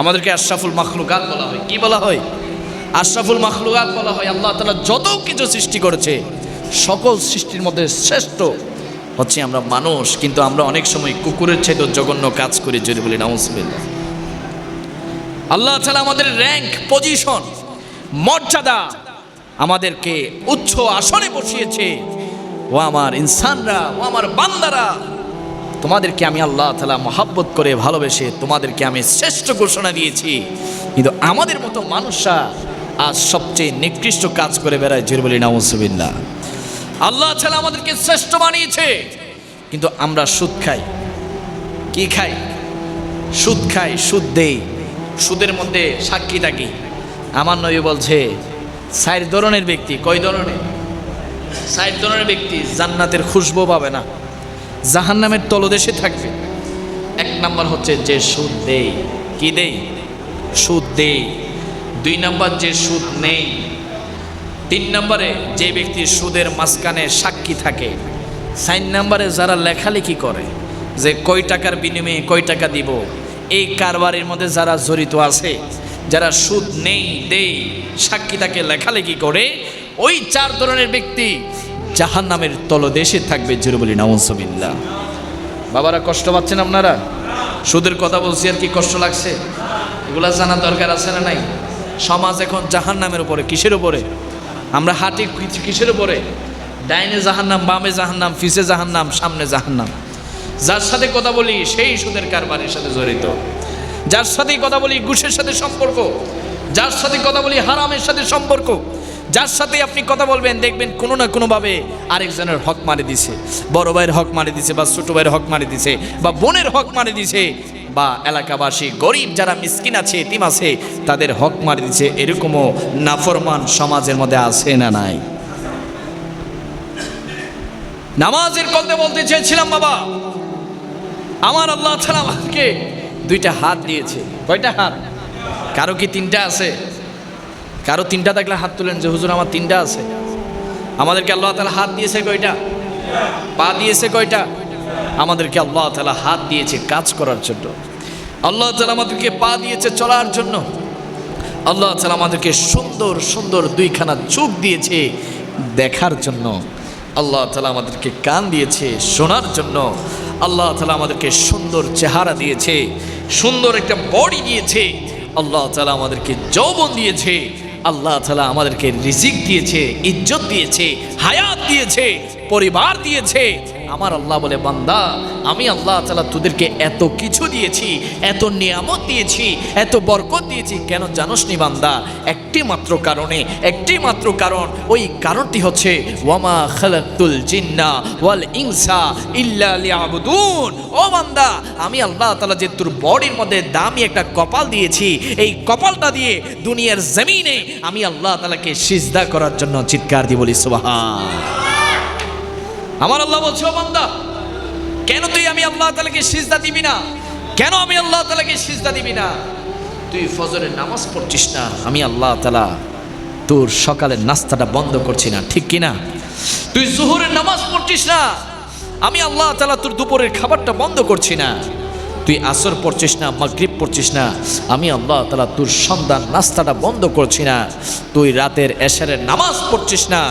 আমাদেরকে আশরাফুল মাখলুকাত বলা হয়। কি বলা হয়? আশরাফুল মাখলুকাত বলা হয়, আল্লাহ তালা যত কিছু সৃষ্টি করেছে, সকল সৃষ্টির মধ্যে শ্রেষ্ঠ হচ্ছে আমরা মানুষ, কিন্তু আমরা অনেক সময় কুকুরের ছেদ জঘন্য কাজ করি, যদি বলি নাউজবিল্লাহ। আল্লাহ তালা আমাদের র্যাঙ্ক পজিশন মর্যাদা আমাদেরকে উচ্চ আসনে বসিয়েছে। ও আমার ইনসানরা, ও আমার বান্দারা তোমাদেরকে আমি আল্লাহ তালা মহাব্বত করে ভালোবেসে তোমাদেরকে আমি শ্রেষ্ঠ ঘোষণা দিয়েছি। কিন্তু আমাদের মতো মানুষরা আজ সবচেয়ে নিকৃষ্ট কাজ করে বেড়ায় জোর বলি, নাউজবিল্লাহ। আল্লাহ তালা আমাদেরকে শ্রেষ্ঠ বানিয়েছে, কিন্তু আমরা সুদ খাই। কি খাই? সুদ খাই, সুদ দেই। সুদের মধ্যে সাক্ষী থাকি। আমার নবী বলছে, সাইর ধরনের ব্যক্তি, কয় ধরনের সাইর ধরনের ব্যক্তি জান্নাতের খুশবু পাবে না। জাহান নামের তলদেশে থাকবে। এক নাম্বার হচ্ছে যে সুদ দেই। কি দেই? সুদ দেই। দুই নাম্বার যে সুদ নেই। তিন নম্বরে যে ব্যক্তি সুদের মাঝখানে সাক্ষী থাকে সাইন নম্বরে যারা লেখালেখি করে, যে কয় টাকার বিনিময়ে কয় টাকা দিব, এই কারবারের মধ্যে যারা জড়িত আছে, যারা সুদ নেই, দেই, সাক্ষী তাকে লেখালেখি করে, ওই চার ধরনের ব্যক্তি জাহান নামের তলদেশে থাকবে জুরবলি নাউজবিল্লা বাবারা, কষ্ট পাচ্ছেন আপনারা? সুদের কথা বলছি, আর কি কষ্ট লাগছে? এগুলা জানা দরকার আছে না নাই? সমাজ এখন জাহান নামের উপরে, কিসের উপরে? আমরা হাঁটি কিসের উপরে? ডাইনে জাহান্নাম, বামে জাহান্নাম, ফিসে জাহান্নাম, সামনে জাহান্নাম। যার সাথে কথা বলি, সেই সুদের কারবারের সাথে জড়িত। যার সাথে কথা বলি, ঘুষের সাথে সম্পর্ক। যার সাথে কথা বলি, হারামের সাথে সম্পর্ক। যার সাথে আপনি কথা বলবেন, দেখবেন কোনো না কোনোভাবে আরেকজনের হক মারি দিছে। বড় ভাইয়ের হক মারি দিছে বা ছোট ভাইয়ের হক মারি দিছে বা বোনের হক মারি দিছে বা এলাকাবাসী, গরিব যারা মিসকিন আছে, এতিম আছে, তাদের হক মারি দিছে। এরকমও নাফরমান সমাজের মধ্যে আছে না নাই? নামাজের কলতে বলতে চেয়েছিলাম, বাবা। আমার আল্লাহ তাআলা আমাকে দুইটা হাত দিয়েছে। কয়টা হাত? কারও কি তিনটা আছে? কারও তিনটা থাকলে হাত তুলেন যে, হুজুর, আমার তিনটা আছে। আমাদেরকে আল্লাহ তালা হাত দিয়েছে কয়টা? পা দিয়েছে কয়টা? আমাদেরকে আল্লাহ তালা হাত দিয়েছে কাজ করার জন্য। আল্লাহ তালা আমাদেরকে পা দিয়েছে চলার জন্য। আল্লাহ তালা আমাদেরকে সুন্দর সুন্দর দুইখানা চোখ দিয়েছে দেখার জন্য। আল্লাহ তালা আমাদেরকে কান দিয়েছে শোনার জন্য। আল্লাহ তালা আমাদেরকে সুন্দর চেহারা দিয়েছে, সুন্দর একটা বডি দিয়েছে। আল্লাহ তালা আমাদেরকে যৌবন দিয়েছে। আল্লাহ তালা আমাদেরকে রিজিক দিয়েছে ইজ্জত দিয়েছে হায়াত দিয়েছে পরিবার দিয়েছে। আমার আল্লাহ বলে, বান্দা, আমি আল্লাহ তালা তোদেরকে এত কিছু দিয়েছি, এত নিয়ামত দিয়েছি, এত বরকত দিয়েছি। কেন জানোস নি বান্দা? একটি মাত্র কারণে, একটি মাত্র কারণ। ওই কারণটি হচ্ছে, ওয়ামা খালাকুল জিন্না ওয়াল ইনসা ইল্লা লিয়াবুদুন। ও বান্দা, আমি আল্লাহ তালা যে তোর বডির মধ্যে দামি একটা কপাল দিয়েছি, এই কপালটা দিয়ে দুনিয়ার জমিনে আমি আল্লাহ তালাকে সিজদা করার জন্য চিৎকার দিয়ে বলি, সুবহান আমার আল্লাহ বলছে বান্দা, কেন তুই আমি আল্লাহ তালাকে সিজদা দিবি না? কেন আমি আল্লাহ তালাকে সিজদা দিবি না? তুই ফজরের নামাজ পড়ছিস না, আমি আল্লাহ তালা তোর সকালের নাস্তাটা বন্ধ করছি না, ঠিক কিনা? তুই জোহরের নামাজ পড়ছিস না, আমি আল্লাহ তালা তোর দুপুরের খাবারটা বন্ধ করছি না। তুই আসর পড়ছিস না, মাগরীব পড়ছিস না, আমি আল্লাহ তালা তোর সন্ধান নাস্তাটা বন্ধ করছি না, তুই রাতের এশারের নামাজ পড়ছিস না,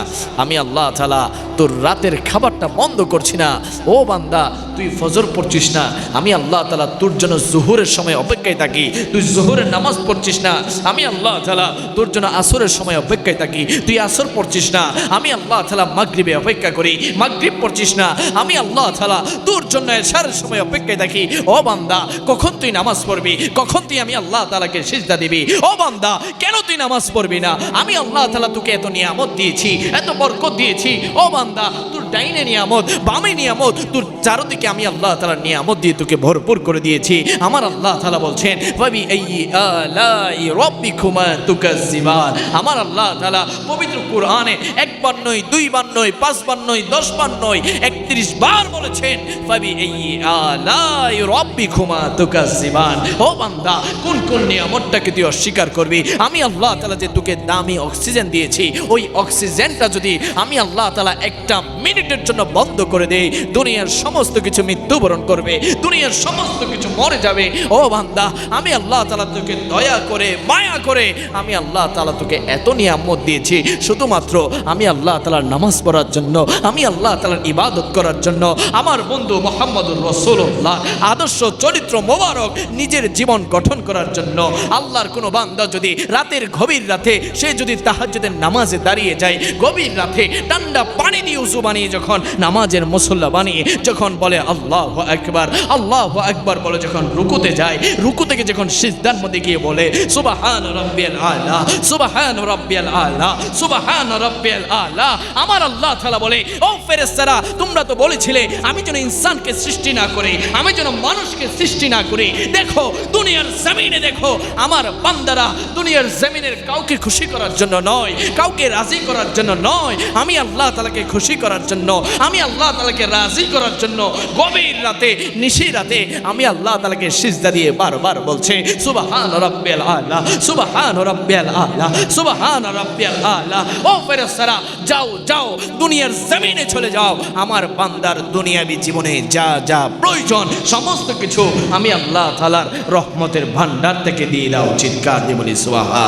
আমি আল্লাহ তালা তোর রাতের খাবারটা বন্ধ করছি না, ও বান্দা তুই ফজর পড়ছিস না, আমি আল্লাহ তালা তোর জন্য জোহরের সময় অপেক্ষায় থাকি, তুই জোহরের নামাজ পড়ছিস না, আমি আল্লাহ তালা তোর জন্য আসরের সময় অপেক্ষায় থাকি, তুই আসর পড়ছিস না, আমি আল্লাহ তালা মাগরিবে অপেক্ষা করি, মাগরিব পড়ছিস না, আমি আল্লাহ তালা তোর জন্য এশারের সময় অপেক্ষায় থাকি ও বান্দা, কখন তুই নামাজ পড়বি, কখন তুই আমি আল্লাহ তালাকে সিজদা দিবি ও বান্দা, কেন তুই নামাজ পড়বি না। আমি আল্লাহ তালা তোকে এত নিয়ামত দিয়েছি, এত বরকত দিয়েছি। ও বান্দা, তোর ডাইনে নিয়ামত, বামে নিয়ামত, তোর চারদিকে আমি আল্লাহ তালা নিয়ামত দিয়ে তোকে ভরপুর করে দিয়েছি। আমার আল্লাহ তালা বলছেন ভাবি এই আলাই রব্বিকুমা তুকাজ্জিবান। আমার আল্লাহ তালা পবিত্র কোরআনে একবার নয়, দুইবার নয়, পাঁচবার নয়, দশবার নয়, একত্রিশ বার বলেছেন ভাবি এই আলাই রব্বিকুমা তুকাজ্জিবান। ও বান্দা, কোন কোন নিয়ামতটাকে তুই অস্বীকার করবি? আমি আল্লাহ তালা যে তোকে দামি অক্সিজেন দিয়েছি, ওই অক্সিজেনটা যদি আমি আল্লাহ তালা একটা মিনিটের জন্য বন্ধ করে দেই, দুনিয়ার সমস্ত কিছু মৃত্যুবরণ করবে, দুনিয়ার সমস্ত কিছু মরে যাবে। ও বান্দা, আমি আল্লাহ তালা তোকে দয়া করে, মায়া করে, আমি আল্লাহ তালা তোকে এত নিয়ামত দিয়েছি, শুধুমাত্র আমি আল্লাহ তালার নামাজ পড়ার জন্য, আমি আল্লাহ তালার ইবাদত করার জন্য, আমার বন্ধু মোহাম্মদুর রসুল্লাহ আদর্শ চরিত্র মোবারক নিজের জীবন গঠন করার জন্য, আল্লাহর কোনো বান্দা যদি রাতের গভীর রাতে সে যদি তাহাজ্জুদের নামাজে দাঁড়িয়ে যায়, গভীর রাতে ঠান্ডা পানি দিয়ে উজু বানিয়ে যখন নামাজের মুসল্লা বানিয়ে যখন বলে, আল্লাহ একবার আল্লাহ একবার বলে যখন রুকুতে যায়, রুকু থেকে যখন সিজদার মধ্যে গিয়ে বলে, সুবাহান রব্বিয়াল আলা, সুবাহান রব্বিয়াল আলা, সুবাহান রব্বিয়াল আলা আমার আল্লাহ তাআলা বলে, ও ফেরেশতারা, তোমরা তো বলেছিলে, আমি যেন ইনসানকে সৃষ্টি না করি, আমি যেন মানুষকে সৃষ্টি না করি। দেখো, দুনিয়ার জমিনে দেখো, আমার বান্দারা দুনিয়ার জমিনের কাউকে খুশি করার জন্য নয়, কাউকে রাজি করার জন্য নয়, আমি আল্লাহ তালাকে খুশি করার জন্য, আমি আল্লাহ তালাকে রাজি করার জন্য গভীর রাতে, নিশি রাতে আমি আল্লাহ তালাকে সিজদা দিয়ে বারবার বলছে, সুবাহান রব্বিয়াল আলা, সুবাহান রব্বিয়াল আলা, সুবাহান রব্বিয়াল আলা। ও ফেরেশতারা, যাও যাও, দুনিয়ার জমিনে চলে যাও। আমার বান্দার দুনিয়াবি জীবনে যা যা প্রয়োজন, সমস্ত কিছু আমি আল্লাহ তালার রহমতের ভান্ডার থেকে দিয়ে দাও, চিৎকার দিয়ে বলি সুবাহা